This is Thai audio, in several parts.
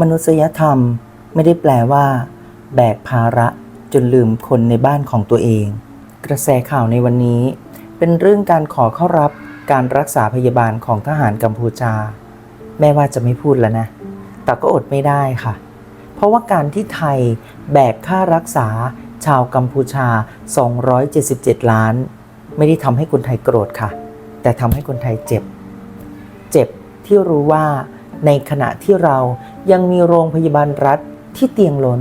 มนุษยธรรมไม่ได้แปลว่า แบกภาระจนลืมคนในบ้านของตัวเอง กระแสข่าวในวันนี้ เป็นเรื่องการขอเข้ารับการรักษาพยาบาลของทหารกัมพูชา แม่ว่าจะไม่พูดแล้วนะ แต่ก็อดไม่ได้ค่ะ เพราะว่าการที่ไทยแบกค่ารักษาชาวกัมพูชา 277 ล้าน ไม่ได้ทำให้คนไทยโกรธค่ะ แต่ทำให้คนไทยเจ็บ เจ็บที่รู้ว่าในขณะที่เรา ยังมีโรงพยาบาลรัฐที่เตียงล้น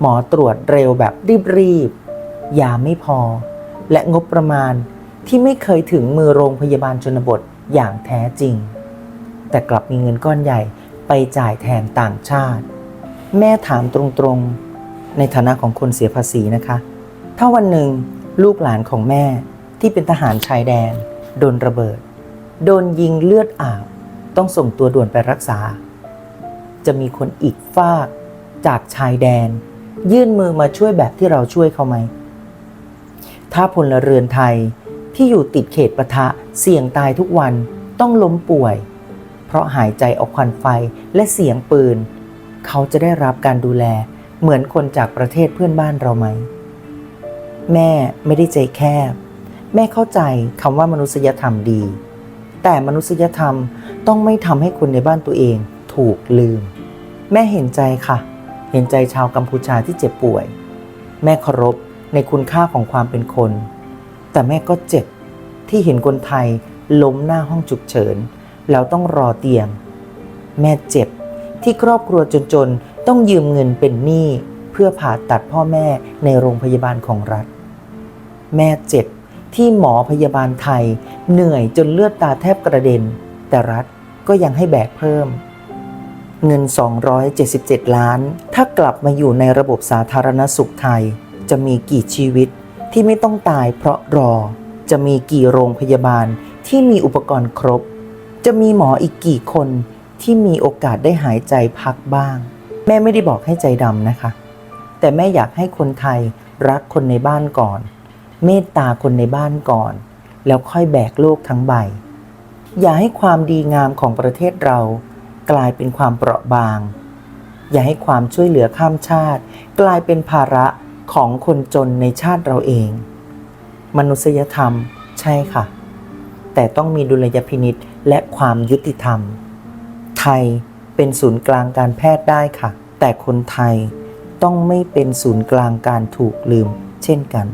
หมอตรวจเร็วแบบรีบๆยาไม่พอ และงบประมาณที่ไม่เคยถึงมือโรงพยาบาลชนบทอย่างแท้จริง แต่กลับมีเงินก้อนใหญ่ไปจ่ายแทนต่างชาติ แม่ถามตรงๆ ในฐานะของคนเสียภาษีนะคะ ถ้าวันหนึ่งลูกหลานของแม่ที่เป็นทหารชายแดน โดนระเบิด โดนยิงเลือดอาบ ต้องส่งตัวด่วนไปรักษา จะมีคนอีกฝากจากชายแดน ยื่นมือมาช่วยแบบที่เราช่วยเขาไหม ถ้าพลเรือนไทยที่อยู่ติดเขตปะทะเสี่ยงตายทุกวันต้องล้มป่วย เพราะหายใจออกควันไฟและเสียงปืน เขาจะได้รับการดูแลเหมือนคนจากประเทศเพื่อนบ้านเราไหม แม่ไม่ได้ใจแคบ แม่เข้าใจคำว่ามนุษยธรรมดี แต่มนุษยธรรมต้องไม่ทำให้คนในบ้านตัวเอง ถูกลืม แม่เห็นใจค่ะ เห็นใจชาวกัมพูชาที่เจ็บป่วย แม่เคารพในคุณค่าของความเป็นคน แต่แม่ก็เจ็บที่เห็นคนไทยล้มหน้าห้องฉุกเฉิน แล้วต้องรอเตียง แม่เจ็บที่ครอบครัวจนๆ ต้องยืมเงินเป็นหนี้เพื่อผ่าตัดพ่อแม่ในโรงพยาบาลของรัฐ แม่เจ็บที่หมอพยาบาลไทยเหนื่อยจนเลือดตาแทบกระเด็น แต่รัฐก็ยังให้แบกเพิ่ม เงิน 277 ล้าน ถ้ากลับมาอยู่ในระบบสาธารณสุขไทย จะมีกี่ชีวิตที่ไม่ต้องตายเพราะรอ จะมีกี่โรงพยาบาลที่มีอุปกรณ์ครบ จะมีหมออีกกี่คนที่มีโอกาสได้หายใจพักบ้าง แม่ไม่ได้บอกให้ใจดำนะคะ แต่แม่อยากให้คนไทยรักคนในบ้านก่อน เมตตาคนในบ้านก่อน แล้วค่อยแบกโลกทั้งใบ อย่าให้ความดีงามของประเทศเรา กลายเป็นความเปราะบาง อย่าให้ความช่วยเหลือข้ามชาติ กลายเป็นภาระของคนจนในชาติเราเอง มนุษยธรรมใช่ค่ะ แต่ต้องมีดุลยพินิษและความยุติธรรม ไทยเป็นศูนย์กลางการแพทย์ได้ค่ะ แต่คนไทยต้องไม่เป็นศูนย์กลางการถูกลืม เช่นกัน